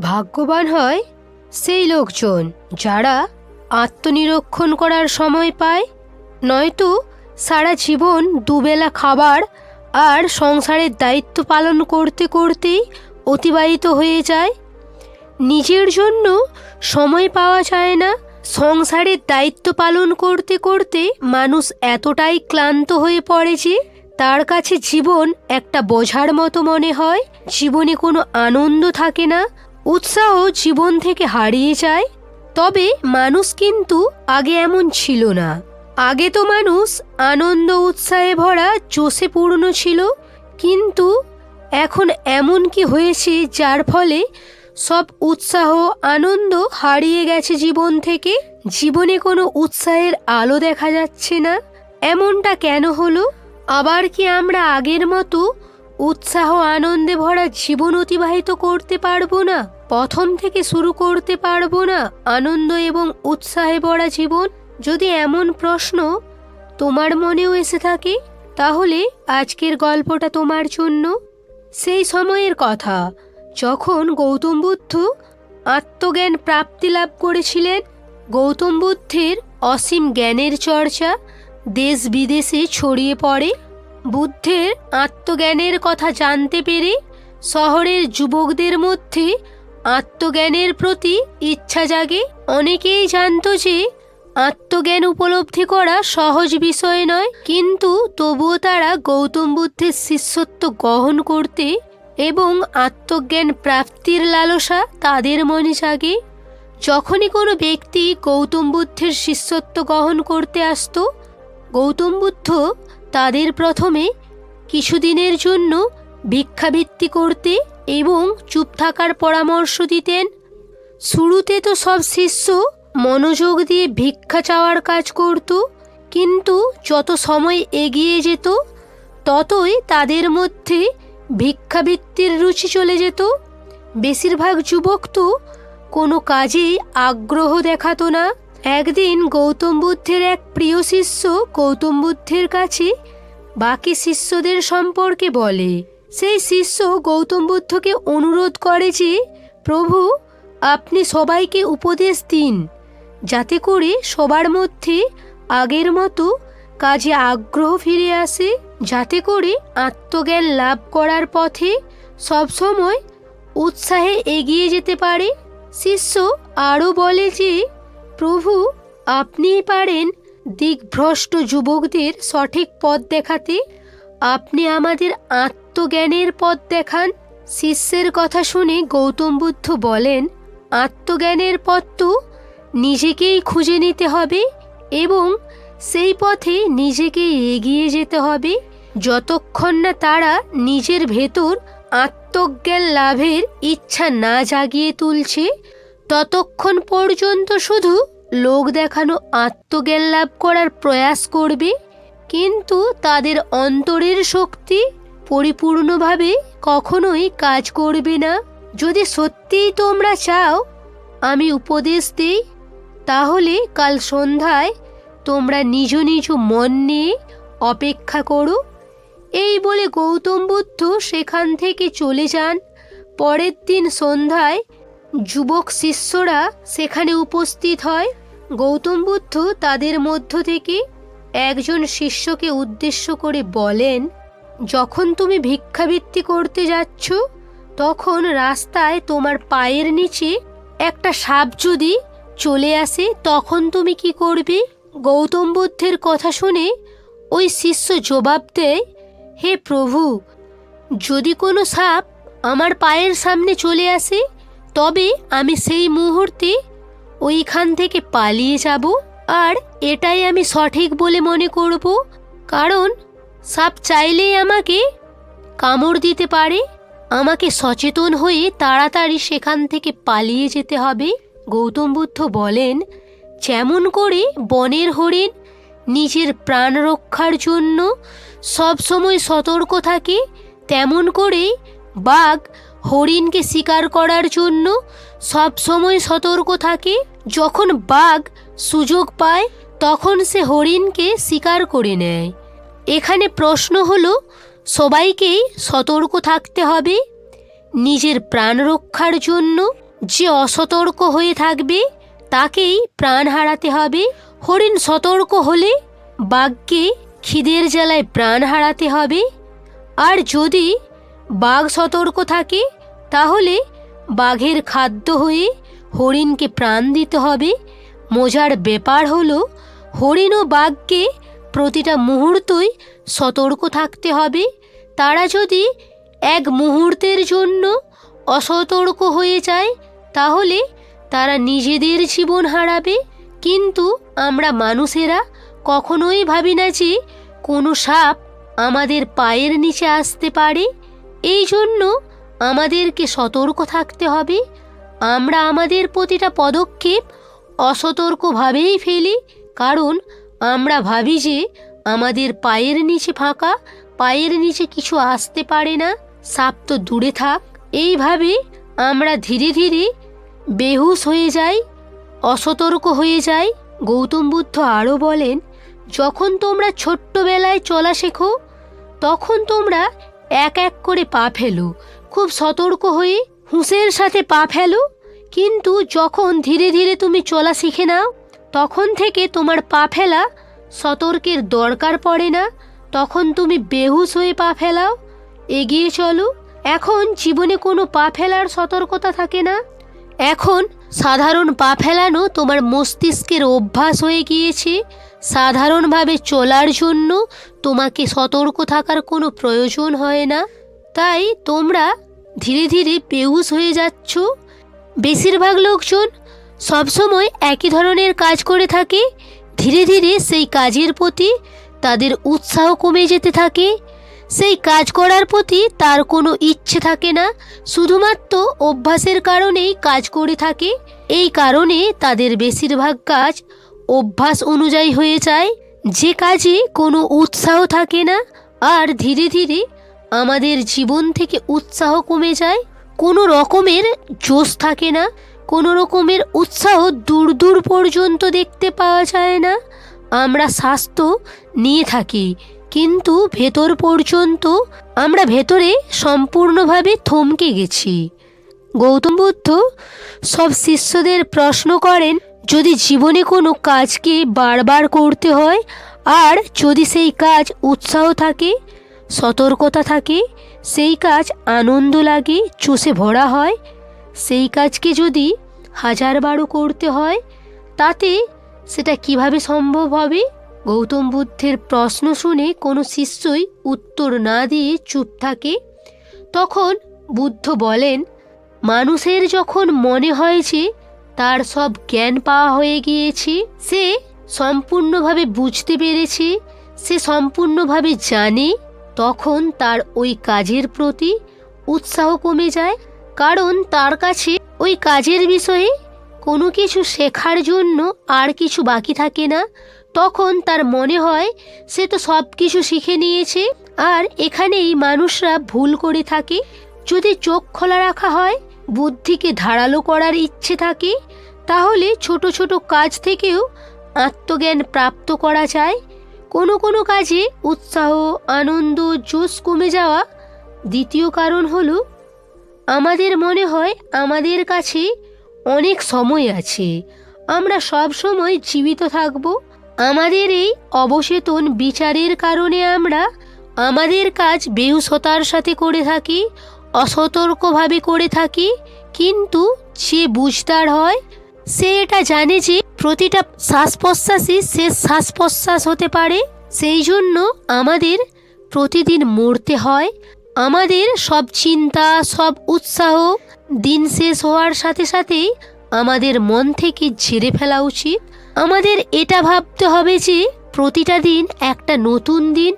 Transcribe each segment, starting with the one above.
ভাগ্যবান হয় সেই লোকজন যারা আত্মনিরীক্ষণ করার সময় পায়। নয়তো সারা জীবন দুবেলা খাবার আর সংসারের দায়িত্ব পালন করতে করতেই অতিবাহিত হয়ে যায়। নিজের জন্য সময় পাওয়া যায় না। সংসারের দায়িত্ব পালন করতে করতে মানুষ এতটাই ক্লান্ত হয়ে পড়ে যে তার কাছে জীবন একটা বোঝার মতো মনে হয়। জীবনে কোনো আনন্দ থাকে না। উৎসাহ জীবন থেকে হারিয়ে যায়, তবে মানুষ কিন্তু আগে এমন ছিল না। আগে তো মানুষ আনন্দ উৎসাহে ভরা, জোশে পূর্ণ ছিল, কিন্তু এখন এমন কি হয়েছে যার ফলে সব উৎসাহ, আনন্দ হারিয়ে গেছে জীবন থেকে? জীবনে কোনো উৎসাহের আলো দেখা যাচ্ছে না। এমনটা কেন হলো? আবার কি আমরা আগের মতো উৎসাহ, আনন্দে ভরা জীবন অতিবাহিত করতে পারব না প্রথম থেকে শুরু করতে পারব না, আনন্দ এবং উৎসাহে ভরা জীবন যদি এমন প্রশ্ন তোমার মনেও এসে থাকে, তাহলে আজকের গল্পটা তোমার জন্য। সেই সময়ের কথা, যখন গৌতম বুদ্ধ আত্মজ্ঞান প্রাপ্তি লাভ করেছিলেন, গৌতম বুদ্ধের অসীম জ্ঞানের চর্চা দেশ বিদেশে ছড়িয়ে পড়ে। বুদ্ধের, আত্মজ্ঞানের কথা জানতে পেরে শহরের যুবকদের মধ্যে আত্মজ্ঞানের প্রতি ইচ্ছা জাগে। অনেকেই জানত যে আত্মজ্ঞান উপলব্ধি করা সহজ বিষয় নয়, কিন্তু তবুও তারা গৌতম বুদ্ধের শিষ্যত্ব গ্রহণ করতে এবং আত্মজ্ঞান প্রাপ্তির লালসা তাদের মনে জাগে। যখনই কোনো ব্যক্তি গৌতম বুদ্ধের শিষ্যত্ব গ্রহণ করতে আসত, গৌতম বুদ্ধ তাদের প্রথমে কিছুদিনের জন্য ভিক্ষাবৃত্তি করতে এবং চুপ থাকার পরামর্শ দিতেন। শুরুতে তো সব শিষ্য মনোযোগ দিয়ে ভিক্ষা চাওয়ার কাজ করত, কিন্তু যত সময় এগিয়ে যেত, ততই তাদের মধ্যে ভিক্ষাবৃত্তির রুচি চলে যেত। বেশিরভাগ যুবক তো কোনো কাজেই আগ্রহ দেখাতো না। একদিন গৌতম বুদ্ধের এক প্রিয় শিষ্য গৌতম বুদ্ধের কাছে বাকি শিষ্যদের সম্পর্কে বলে। সেই শিষ্য গৌতম বুদ্ধকে অনুরোধ করে যে, প্রভু, আপনি সবাইকে উপদেশ দিন, যাতে করে সবার মধ্যে আগের মতো কাজে আগ্রহ ফিরে আসে, যাতে করে আত্মজ্ঞান লাভ করার পথে সবসময় উৎসাহে এগিয়ে যেতে পারে। শিষ্য আরও বলে যে প্রভু আপনিই পারেন দিকভ্রষ্ট যুবকদের সঠিক পথ দেখাতে। আপনি আমাদের আত্মজ্ঞানের পথ দেখান। শিষ্যের কথা শুনে গৌতম বুদ্ধ বলেন, আত্মজ্ঞানের পথ তো নিজেকেই খুঁজে নিতে হবে এবং সেই পথে নিজেকে এগিয়ে যেতে হবে। যতক্ষণ না তারা নিজের ভেতর আত্মজ্ঞান লাভের ইচ্ছা না জাগিয়ে তুলছে ততক্ষণ পর্যন্ত শুধু লোক দেখানো আত্মজ্ঞান লাভ করার প্রয়াস করবে, কিন্তু তাদের অন্তরের শক্তি পরিপূর্ণভাবে কখনোই কাজ করবে না। যদি সত্যিই তোমরা চাও আমি উপদেশ দিই, তাহলে কাল সন্ধ্যায় তোমরা নিজ নিজ মন নিয়ে অপেক্ষা করো। এই বলে গৌতম বুদ্ধ সেখান থেকে চলে যান। পরের দিন সন্ধ্যায় যুবক শিষ্যরা সেখানে উপস্থিত হয়। গৌতম বুদ্ধ তাদের মধ্য থেকে একজন শিষ্যকে উদ্দেশ্য করে বলেন, যখন তুমি ভিক্ষাবৃত্তি করতে যাচ্ছ, তখন রাস্তায় তোমার পায়ের নিচে একটা সাপ যদি চলে আসে, তখন তুমি কি করবে? গৌতম বুদ্ধের কথা শুনে ওই শিষ্য জবাব দেয়, হে প্রভু, যদি কোনো সাপ আমার পায়ের সামনে চলে আসে তবে আমি সেই মুহূর্তে ওইখান থেকে পালিয়ে যাব আর এটাই আমি সঠিক বলে মনে করব, কারণ সাপ চাইলেই আমাকে কামড় দিতে পারে। আমাকে সচেতন হয়ে তাড়াতাড়ি সেখান থেকে পালিয়ে যেতে হবে। গৌতম বুদ্ধ বলেন, যেমন করে বনের হরিণ নিজের প্রাণ রক্ষার জন্য সবসময় সতর্ক থাকে, তেমন করেই বাঘ হরিণকে শিকার করার জন্য সবসময় সতর্ক থাকে। যখন বাঘ সুযোগ পায়, তখন সে হরিণকে শিকার করে নেয়। এখানে প্রশ্ন হলো, সবাইকেই সতর্ক থাকতে হবে? নিজের প্রাণ রক্ষার জন্য যে অসতর্ক হয়ে থাকবে, তাকেই প্রাণ হারাতে হবে। হরিণ সতর্ক হলে বাঘকে খিদের জ্বালায় প্রাণ হারাতে হবে। আর যদি বাঘ সতর্ক থাকে তাহলে বাঘের খাদ্য হয়ে হরিণকে প্রাণ দিতে হবে। মজার ব্যাপার হলো, হরিণ ও বাঘকে প্রতিটা মুহূর্তই সতর্ক থাকতে হবে। তারা যদি এক মুহূর্তের জন্য অসতর্ক হয়ে যায়, তাহলে তারা নিজেদের জীবন হারাবে। কিন্তু আমরা মানুষেরা কখনোই ভাবি না যে কোনো সাপ আমাদের পায়ের নিচে আসতে পারে। এই জন্য আমাদেরকে সতর্ক থাকতে হবে। আমরা আমাদের প্রতিটা পদক্ষেপ অসতর্কভাবেই ফেলি, কারণ আমরা ভাবি যে আমাদের পায়ের নিচে ফাঁকা, পায়ের নিচে কিছু আসতে পারে না, সাপ তো দূরে থাক। এইভাবে আমরা ধীরে ধীরে বেহুশ হয়ে যাই, অসতর্ক হয়ে যাই। গৌতম বুদ্ধ আরও বলেন, যখন তোমরা ছোট্টবেলায় চলা শেখো, তখন তোমরা এক এক করে পা ফেলো। খুব সতর্ক হয়ে হুঁশের সাথে পা ফেলো। কিন্তু যখন ধীরে ধীরে তুমি চলা শিখে নাও, তখন থেকে তোমার পা ফেলা সতর্কের দরকার পড়ে না। তখন তুমি বেহুশ হয়ে পা ফেলাও। এগিয়ে চলো। এখন জীবনে কোনো পা ফেলার সতর্কতা থাকে না। এখন সাধারণ পা ফেলানো তোমার মস্তিষ্কের অভ্যাস হয়ে গিয়েছে। সাধারণভাবে চলার জন্য তোমাকে সতর্ক থাকার কোনো প্রয়োজন হয় না। তাই তোমরা ধীরে ধীরে বেহুশ হয়ে যাচ্ছ। বেশিরভাগ লোকজন সবসময় একই ধরনের কাজ করে থাকে। ধীরে ধীরে সেই কাজের প্রতি তাদের উৎসাহ কমে যেতে থাকে। সেই কাজ করার প্রতি তার কোনো ইচ্ছে থাকে না। শুধুমাত্র অভ্যাসের কারণেই কাজ করে থাকে। এই কারণে তাদের বেশিরভাগ কাজ অভ্যাস অনুযায়ী হয়ে যায়। যে কাজে কোনো উৎসাহ থাকে না। আর ধীরে ধীরে আমাদের জীবন থেকে উৎসাহ কমে যায়। কোনো রকমের জোশ থাকে না, কোনো রকমের উৎসাহ দূর দূর পর্যন্ত দেখতে পাওয়া যায় না। আমরা স্বাস্থ্য নিয়ে থাকি, কিন্তু ভেতর পর্যন্ত আমরা ভেতরে সম্পূর্ণভাবে থমকে গেছি। গৌতম বুদ্ধ সব শিষ্যদের প্রশ্ন করেন, যদি জীবনে কোনো কাজকে বারবার করতে হয়, আর যদি সেই কাজ উৎসাহ থাকে সতর্কতা থাকে, সেই কাজ আনন্দ লাগে, চষে ভরা হয়। সেই কাজকে যদি হাজারবারও করতে হয়, তাতে সেটা কীভাবে সম্ভব হবে? গৌতম বুদ্ধের প্রশ্ন শুনে কোনো শিষ্যই উত্তর না দিয়ে চুপ থাকে। তখন বুদ্ধ বলেন, মানুষের যখন মনে হয় যে তার সব জ্ঞান পাওয়া হয়ে গিয়েছে, সে সম্পূর্ণভাবে বুঝতে পেরেছে, সে সম্পূর্ণভাবে জানে তখন তার ওই কাজের প্রতি উৎসাহ কমে যায়, কারণ তার কাছে ওই কাজের বিষয়ে কোনো কিছু শেখার জন্য আর কিছু বাকি থাকে না। তখন তার মনে হয়, সে তো সব কিছু শিখে নিয়েছে, আর এখানেই মানুষরা ভুল করে থাকে। যদি চোখ খোলা রাখা হয়, বুদ্ধিকে ধারালো করার ইচ্ছে থাকে, তাহলে ছোট ছোট কাজ থেকেও আত্মজ্ঞান প্রাপ্ত করা যায়। কোনো কোনো কাজে উৎসাহ, আনন্দ, জোশ কমে যাওয়া দ্বিতীয় কারণ হলো, আমাদের মনে হয় আমাদের কাছে অনেক সময় আছে। আমরা সব সময় জীবিত থাকব। আমাদের এই অবচেতন বিচারের কারণে আমরা আমাদের কাজ বেহুসতার সাথে করে থাকি, অসতর্কভাবে করে থাকি, কিন্তু যে বুঝদার হয়, সে এটা জানে যে প্রতিটা শ্বাস প্রশ্বাসই শেষ শ্বাস প্রশ্বাস হতে পারে। সেই জন্য আমাদের প্রতিদিন মরতে হয়। আমাদের সব চিন্তা, সব উৎসাহ দিন শেষ হওয়ার সাথে সাথেই আমাদের মন থেকে ঝেড়ে ফেলা উচিত। আমাদের এটা ভাবতে হবে যে প্রতিটা দিন একটা নতুন দিন,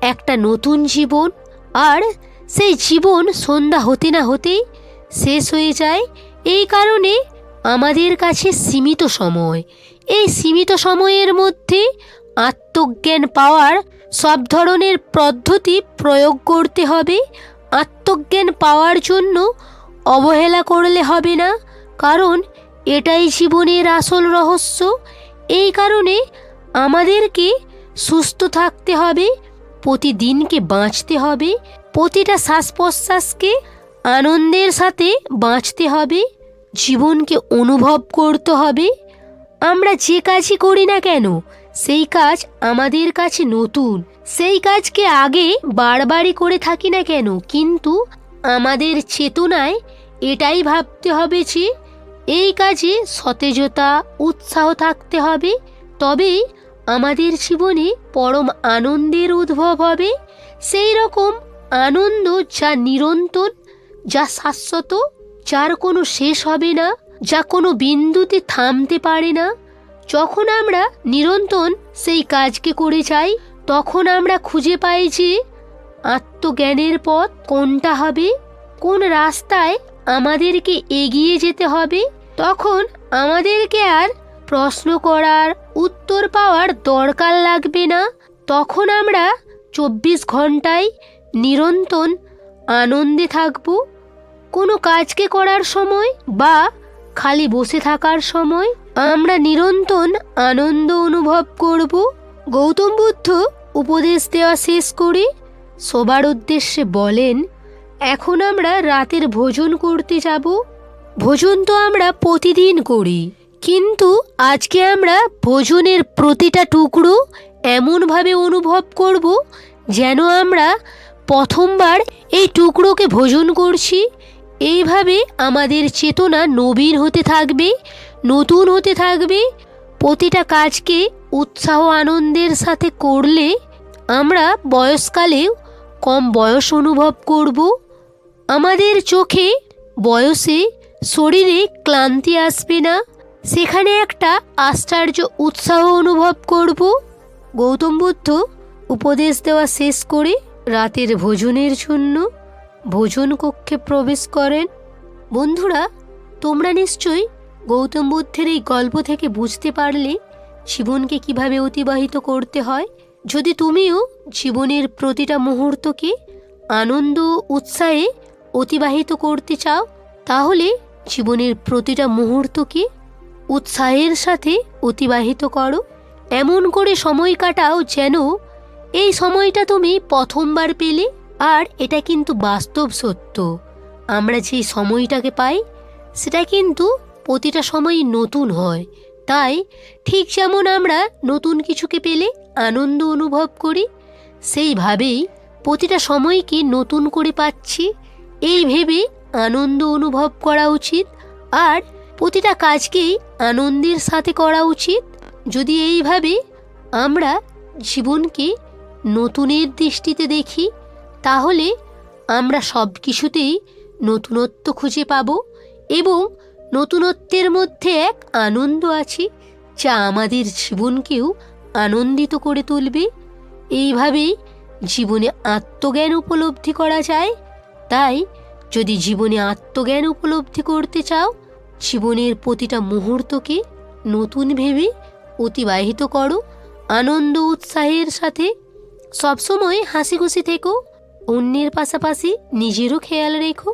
একটা নতুন জীবন, আর সেই জীবন সন্ধ্যা হতে না হতেই শেষ হয়ে যায়। এই কারণে আমাদের কাছে সীমিত সময়। এই সীমিত সময়ের মধ্যে আত্মজ্ঞান পাওয়ার সব ধরনের পদ্ধতি প্রয়োগ করতে হবে। আত্মজ্ঞান পাওয়ার জন্য অবহেলা করলে হবে না, কারণ এটাই জীবনের আসল রহস্য। এই কারণে আমাদেরকে সুস্থ থাকতে হবে, প্রতিদিনকে বাঁচতে হবে, প্রতিটা শ্বাস প্রশ্বাসকে আনন্দের সাথে বাঁচতে হবে। জীবনকে অনুভব করতে হবে? আমরা যে কাজই করি না কেন, সেই কাজ আমাদের কাছে নতুন। সেই কাজকে আগে বারবারই করে থাকি না কেন, কিন্তু আমাদের চেতনায় এটাই ভাবতে হবে যে, এই কাজে সতেজতা, উৎসাহ থাকতে হবে। তবেই আমাদের জীবনে পরম আনন্দের উদ্ভব হবে। সেই রকম আনন্দ যা নিরন্তর, যা শাশ্বত যার কোনো শেষ হবে না, যা কোনো বিন্দুতে থামতে পারে না। যখন আমরা নিরন্তর সেই কাজকে করে যাই, তখন আমরা খুঁজে পাই যে আত্মজ্ঞানের পথ কোনটা হবে, কোন রাস্তায় আমাদেরকে এগিয়ে যেতে হবে, তখন আমাদেরকে আর প্রশ্ন করার উত্তর পাওয়ার দরকার লাগবে না। তখন আমরা চব্বিশ ঘন্টায় নিরন্তর আনন্দে থাকব। কোনো কাজকে করার সময় বা খালি বসে থাকার সময় আমরা নিরন্তর আনন্দ অনুভব করব। গৌতম বুদ্ধ উপদেশ দেওয়া শেষ করে সবার উদ্দেশ্যে বলেন, এখন আমরা রাতের ভোজন করতে যাব। ভোজন তো আমরা প্রতিদিন করি, কিন্তু আজকে আমরা ভোজনের প্রতিটা টুকরো এমনভাবে অনুভব করব যেন আমরা প্রথমবার এই টুকরোকে ভোজন করছি। এইভাবে আমাদের চেতনা নবীন হতে থাকবে, নতুন হতে থাকবে। প্রতিটা কাজকে উৎসাহ আনন্দের সাথে করলে আমরা বয়সকালেও কম বয়স অনুভব করব। আমাদের চোখে বয়সে শরীরে ক্লান্তি আসবে না, সেখানে একটা আশ্চর্য উৎসাহ অনুভব করব। গৌতম বুদ্ধ উপদেশ দেওয়া শেষ করে রাতের ভোজনের জন্য ভোজন কক্ষে প্রবেশ করেন। বন্ধুরা, তোমরা নিশ্চয়ই গৌতম বুদ্ধের এই গল্প থেকে বুঝতে পারলে জীবনকে কীভাবে অতিবাহিত করতে হয়। যদি তুমিও জীবনের প্রতিটা মুহূর্তকে আনন্দ উৎসাহে অতিবাহিত করতে চাও, তাহলে জীবনের প্রতিটা মুহূর্তকে উৎসাহের সাথে অতিবাহিত করো। এমন করে সময় কাটাও যেন এই সময়টা তুমি প্রথমবার পেলে। আর এটা কিন্তু বাস্তব সত্য। আমরা যে সময়টাকে পাই, সেটা কিন্তু প্রতিটা সময়ই নতুন হয়। তাই ঠিক যেমন আমরা নতুন কিছুকে পেলে আনন্দ অনুভব করি, সেইভাবেই প্রতিটা সময়কে নতুন করে পাচ্ছি। এই ভেবে আনন্দ অনুভব করা উচিত আর প্রতিটা কাজকেই আনন্দের সাথে করা উচিত। যদি এইভাবে আমরা জীবনকে নতুনের দৃষ্টিতে দেখি তাহলে আমরা সব কিছুতেই নতুনত্ব খুঁজে পাব এবং নতুনত্বের মধ্যে এক আনন্দ আছে যা আমাদের জীবনকেও আনন্দিত করে তুলবে। এইভাবেই জীবনে আত্মজ্ঞান উপলব্ধি করা যায়। তাই যদি জীবনে আত্মজ্ঞান উপলব্ধি করতে চাও, জীবনের প্রতিটা মুহূর্তকে নতুন ভেবে অতিবাহিত করো। আনন্দ, উৎসাহের সাথে সবসময় হাসি খুশি থেকো। অন্যের পাশাপাশি নিজেরও খেয়াল রেখো।